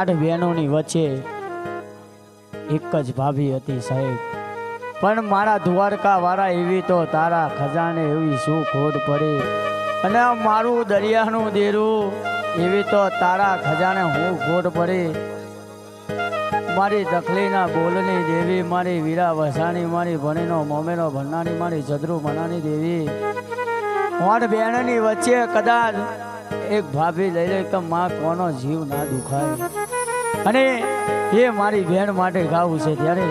આઠ બહેનોની વચ્ચે એક જ ભાભી હતી સાહેબ. પણ મારા દ્વારકા વાળા એવી તો તારા ખજાને એવી શું ખોટ પડી. અને મારું દરિયાનું દેરું એવી તો તારા ખજાને હું ખોટ પડી. મારી દખલીના બોલની દેવી, મારી વીરા વસાણી મારી ભણીનો, મોમેનો ભણનાની મારી જદરુ મનાની દેવી. મોટ બહેનની વચ્ચે કદાચ એક ભાભી લઈ લે કે માં, કોનો જીવ ના દુખાય. અને એ મારી બહેન માટે ગાવું છે ત્યારે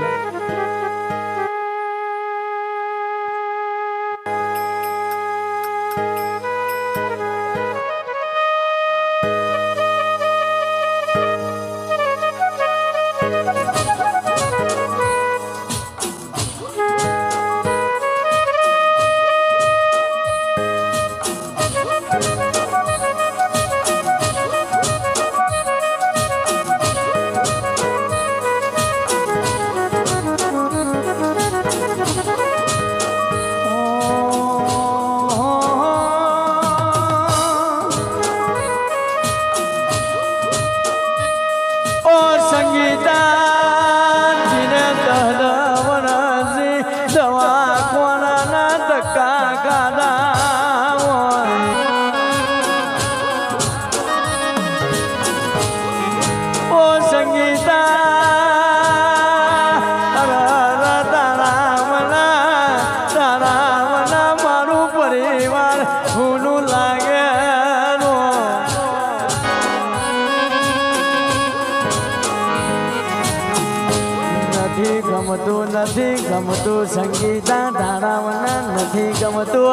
નથી ગમતું સંગીતા તારા નથી ગમતું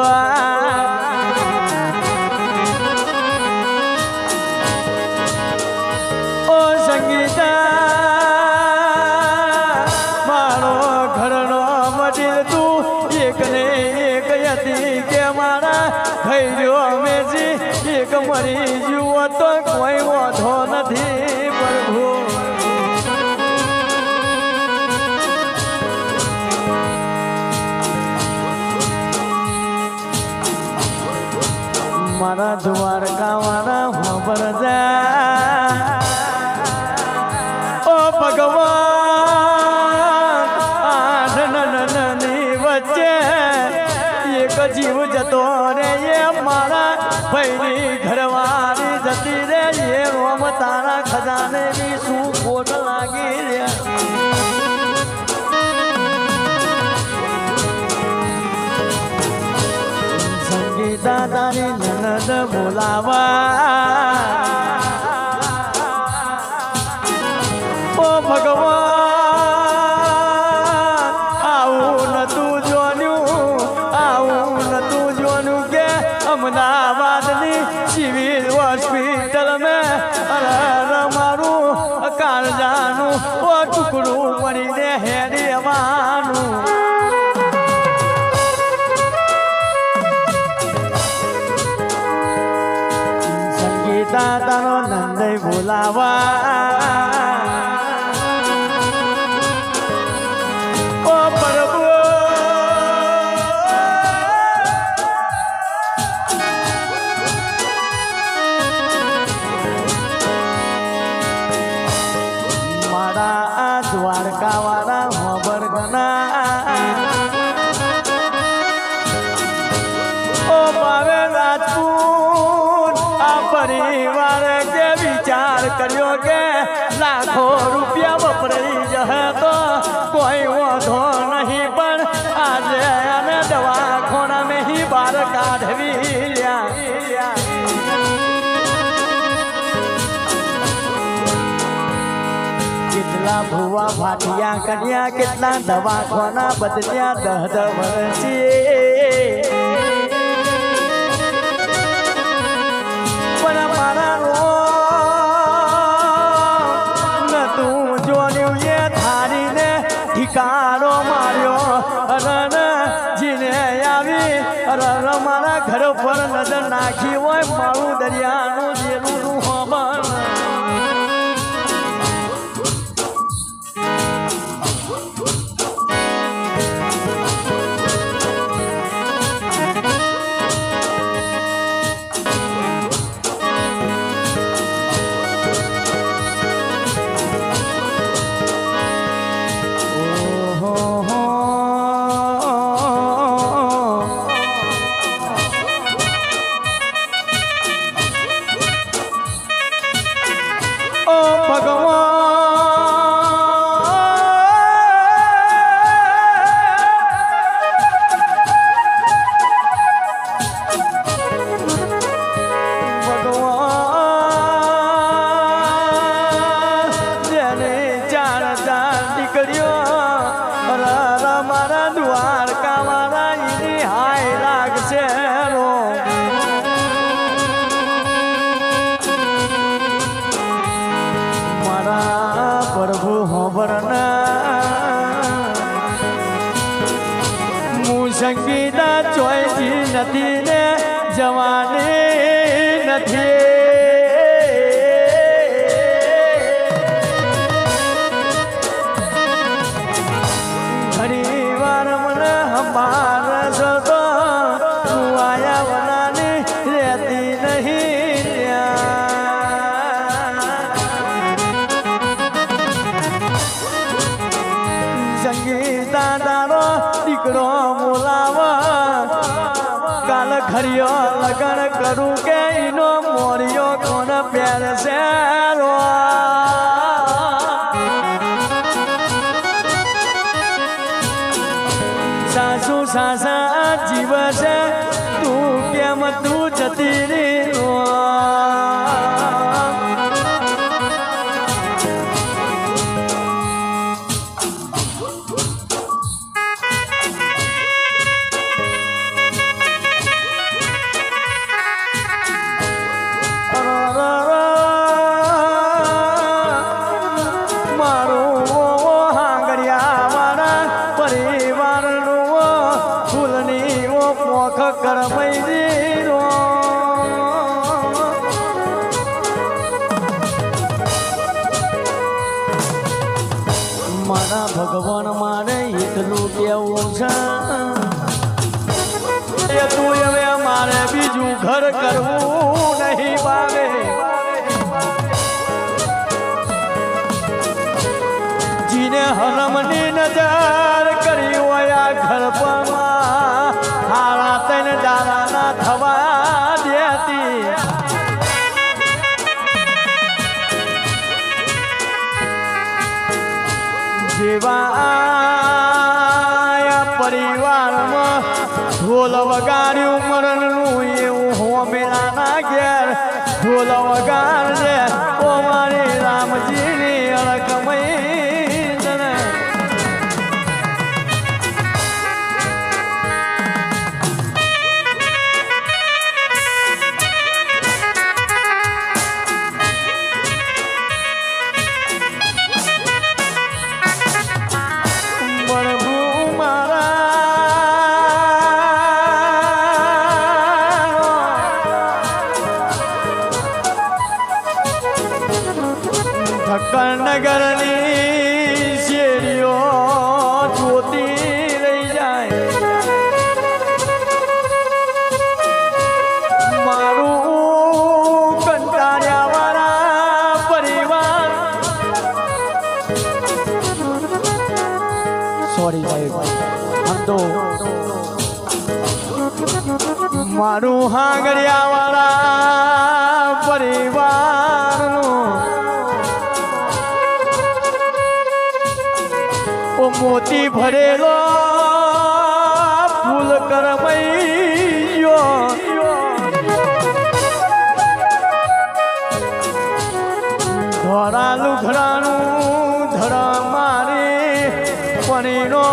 મારા દ્વારકા વાળા હોબર જા સંગીતા તારી નનદ બોલાવા. ઓ ભગવાન, આવું નતું જોન્યું, આવું નતું જોન્યું કે અમદાવાદની સિવિલ હોસ્પિટલ મેં અરે અરે મારું કાળજાનું ઓ ટુકડું પડીને હેડી salawat કાઢવી કેટલા ભુવા ફાટિયા કન્યા, કેટલા દવાખાના બદલ્યા દહ દહ તું જોયું એ થારીને ઠિકારો માર્યો મારા ઘર પર નજર નાખી હોય મારું દરિયાનું જેલું. સંગીતા ચોઈસી નથી ને જવાની નથી સંગીતા તારો દીકરો ખરિયો લગન કરું કે ઈનો મોરિયો, કોણ પહેરશે સાસુ સાસા જીવશે, તું કેમ તું જતી મારા ભગવાન મારે એટલું કેવું છે? તું બીજું ઘર કરવું ઢોલ વગાડજે ઓ મારી રામજીની અળકમઈ નગરની શેરીઓ જોતી રહી જાય. મારું કંટાળ્યા વાળા પરિવાર. સોરી સાહેબ આમ તો મારું હાંગડિયા વાળા પરિવારનું મોતી ભરેલો ફૂલ કરમૈયો. ધોરા લુઘડાનું ધરા મારી પણીનો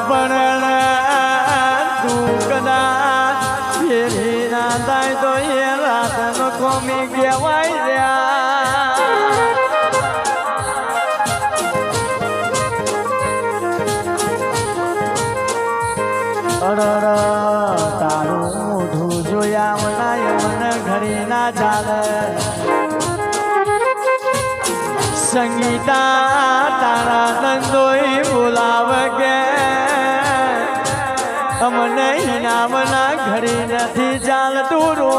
પણ તું કદાચ ફેરી ના થાય તો એ રાત નો કોમી તારું જોયા મનાય મન ઘડી ના સંગીતા તારા નંદોઈ બોલાવે કે ઇનામના ઘડી નથી ચાલતું રો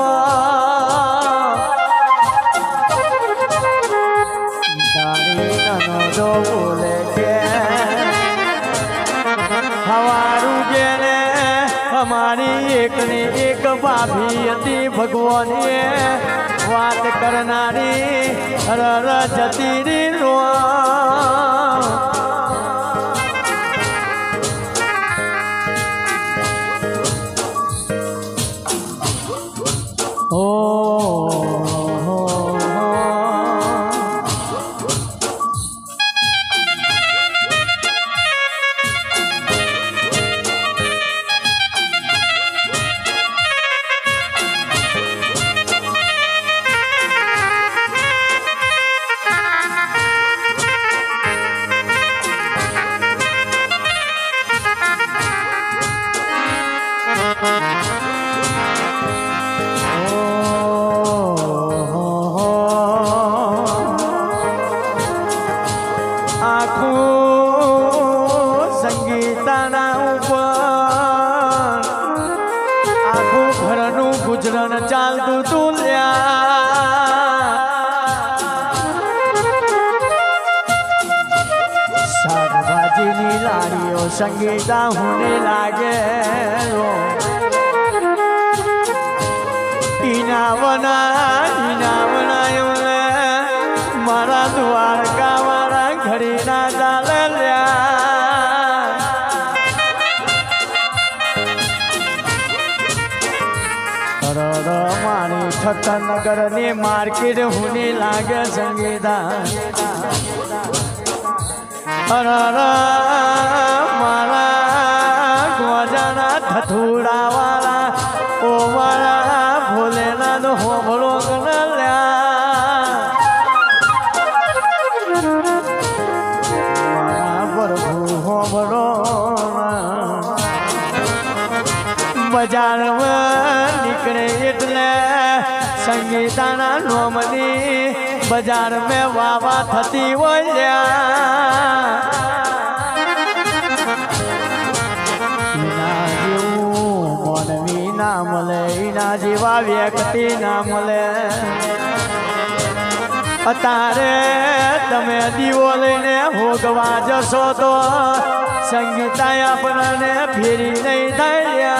બોલે કે હવારું અમારી એકની એક ભાભી હતી ભગવાનીએ વાત કરનારી રર જતી રી રો આખું સંગીતાના ઉપર આખું ઘરનું ગુજરાન ચાલતું તું શાકભાજીની લારીઓ સંગીતા હુને લાગે રો. ઈનાવના ઠક્કરની માર્કેટ હુની લાગે સંગીતા. મેં થતી વળ્યા. ના મળે એના જેવા વ્યક્તિ ના મળે અત્યારે તમે દીવો લઈને ભોગવા જશો તો સંગીતા આપણને ફેરી નહીં થાય